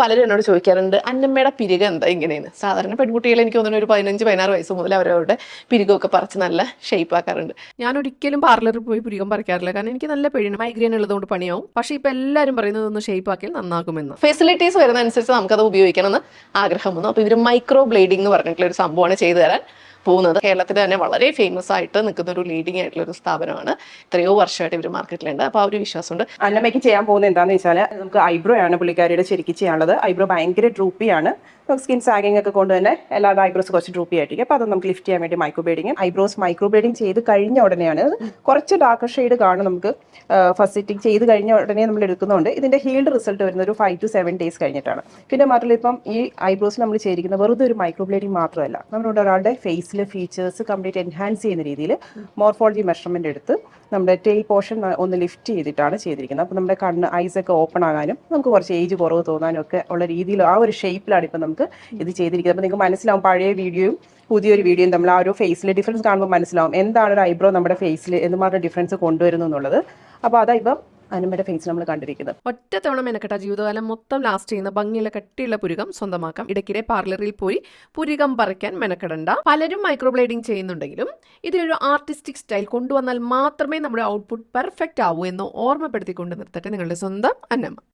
പലരും എന്നോട് ചോദിക്കാറുണ്ട് അന്നമ്മയുടെ പിരിക എന്താ ഇങ്ങനെയെന്ന്? സാധാരണ പെൺകുട്ടികളെ എനിക്ക് തോന്നുന്നു ഒരു പതിനഞ്ച് പതിനാറ് വയസ്സ് മുതൽ അവരവരുടെ പിരികമൊക്കെ പറിച്ച് നല്ല ഷേപ്പ് ആക്കാറുണ്ട്. ഞാൻ ഒരിക്കലും പാർലറിൽ പോയി പുരികം പറിക്കാറില്ല. കാരണം എനിക്ക് നല്ല പെഴിന് മൈഗ്രെയിൻ ഉള്ളതുകൊണ്ട് പണിയാവും. പക്ഷേ ഇപ്പം എല്ലാവരും പറയുന്നത് ഒന്ന് ഷേപ്പ് ആക്കിയാൽ നന്നാക്കുമെന്ന് ഫെസിലിറ്റീസ് വരുന്ന അനുസരിച്ച് നമുക്കത് ഉപയോഗിക്കണമെന്ന് ആഗ്രഹം വന്നു അപ്പോൾ ഇവർ മൈക്രോ ബ്ലേഡിംഗ് എന്ന് പറഞ്ഞിട്ടുള്ള ഒരു സംഭവമാണ് ചെയ്തു തരാൻ. പോകുന്നത്. കേരളത്തിൽ തന്നെ വളരെ ഫേമസ് ആയിട്ട് നിൽക്കുന്ന ഒരു ലീഡിംഗ് ആയിട്ടുള്ള ഒരു സ്ഥാപനമാണ്. എത്രയോ വർഷമായിട്ട് ഇവർ മാർക്കറ്റിലുണ്ട് അപ്പോൾ ആ ഒരു വിശ്വാസമുണ്ട്. അന്നമ്മയ്ക്ക് ചെയ്യാൻ പോകുന്നത് എന്താണെന്ന് വെച്ചാൽ നമുക്ക് ഐബ്രോ ആണ് പുള്ളിക്കാരിയുടെ ശരിക്കും ചെയ്യാനുള്ളത്. ഐബ്രോ ഭയങ്കര ഡ്രൂപ്പിയാണ് സ്കിൻ സാഗിങ് ഒക്കെ കൊണ്ട് തന്നെ എല്ലാവരുടെ ഐബ്രോസ് കുറച്ച് ഡ്രൂപ്പി ആയിട്ടിരിക്കും. അപ്പോൾ അത് നമുക്ക് ലിഫ്റ്റ് ചെയ്യാൻ വേണ്ടി microblading eyebrows microblading ചെയ്ത് കഴിഞ്ഞ ഉടനെയാണ് കുറച്ച് ഡാർക്ക് ഷെയ്ഡ് കാണും നമുക്ക് ഫസ്റ്റ് സിറ്റിംഗ് ചെയ്ത് കഴിഞ്ഞ ഉടനെ നമ്മൾ എടുക്കുന്നുണ്ട്. ഇതിന്റെ ഹീൽഡ് റിസൾട്ട് വരുന്ന ഒരു ഫൈവ് ടു സെവൻ ഡേയ്സ് കഴിഞ്ഞിട്ടാണ്. പിന്നെ മാത്രമല്ല ഇപ്പം ഈ ഐബ്രോസ് നമ്മൾ ചെയ്തിരിക്കുന്ന വെറുതെ ഒരു മൈക്രോ ബ്ലേഡിങ് മാത്രമല്ല. നമ്മുടെ ഒരാളുടെ ഫേസിലെ ഫീച്ചേഴ്സ് കംപ്ലീറ്റ് എൻഹാൻസ് ചെയ്യുന്ന രീതിയിൽ മോർഫോളജി മെഷർമെന്റ് എടുത്ത് നമ്മുടെ ടെയിൽ പോർഷൻ ഒന്ന് ലിഫ്റ്റ് ചെയ്തിട്ടാണ് ചെയ്തിരിക്കുന്നത്. അപ്പോൾ നമ്മുടെ കണ്ണ് ഐസ് ഒക്കെ ഓപ്പൺ ആകാനും നമുക്ക് കുറച്ച് ഏജ് കുറവ് തോന്നാനും ഒക്കെ ഉള്ള രീതിയിൽ ആ ഒരു ഷേപ്പിലാണ് ഇപ്പം നമുക്ക് ഇത് ചെയ്തിരിക്കുന്നത്. അപ്പോൾ നിങ്ങൾക്ക് മനസ്സിലാവും പഴയ വീഡിയോയും പുതിയൊരു വീഡിയോയും നമ്മൾ ആ ഒരു ഫേസിൽ ഡിഫറൻസ് കാണുമ്പോൾ മനസ്സിലാവും. എന്താണ് ഒരു ഐബ്രോ നമ്മുടെ ഫേസിൽ എന്തുമാത്രം ഡിഫറൻസ് കൊണ്ടുവരുന്നു എന്നുള്ളത്. അപ്പോൾ അതാ ഇപ്പം അനുമയുടെ ഫേസ് നമ്മൾ കണ്ടിരിക്കുന്നത്. ഒറ്റ തവണ മെനക്കെട്ട ജീവിതകാലം മൊത്തം ലാസ്റ്റ് ചെയ്യുന്ന ഭംഗിയുള്ള കട്ടിയുള്ള പുരുകം സ്വന്തമാക്കാം. ഇടയ്ക്കിടെ പാർലറിൽ പോയി പുരുകം പറിക്കാൻ മെനക്കെടണ്ട. പലരും മൈക്രോബ്ലേഡിംഗ് ചെയ്യുന്നുണ്ടെങ്കിലും ഇതിലൊരു ആർട്ടിസ്റ്റിക് സ്റ്റൈൽ കൊണ്ടുവന്നാൽ മാത്രമേ നമ്മുടെ ഔട്ട്പുട്ട് പെർഫെക്റ്റ് ആവൂ എന്ന് ഓർമ്മപ്പെടുത്തിക്കൊണ്ട് നിർത്തട്ടെ നിങ്ങളുടെ സ്വന്തം അന്നമ്മ.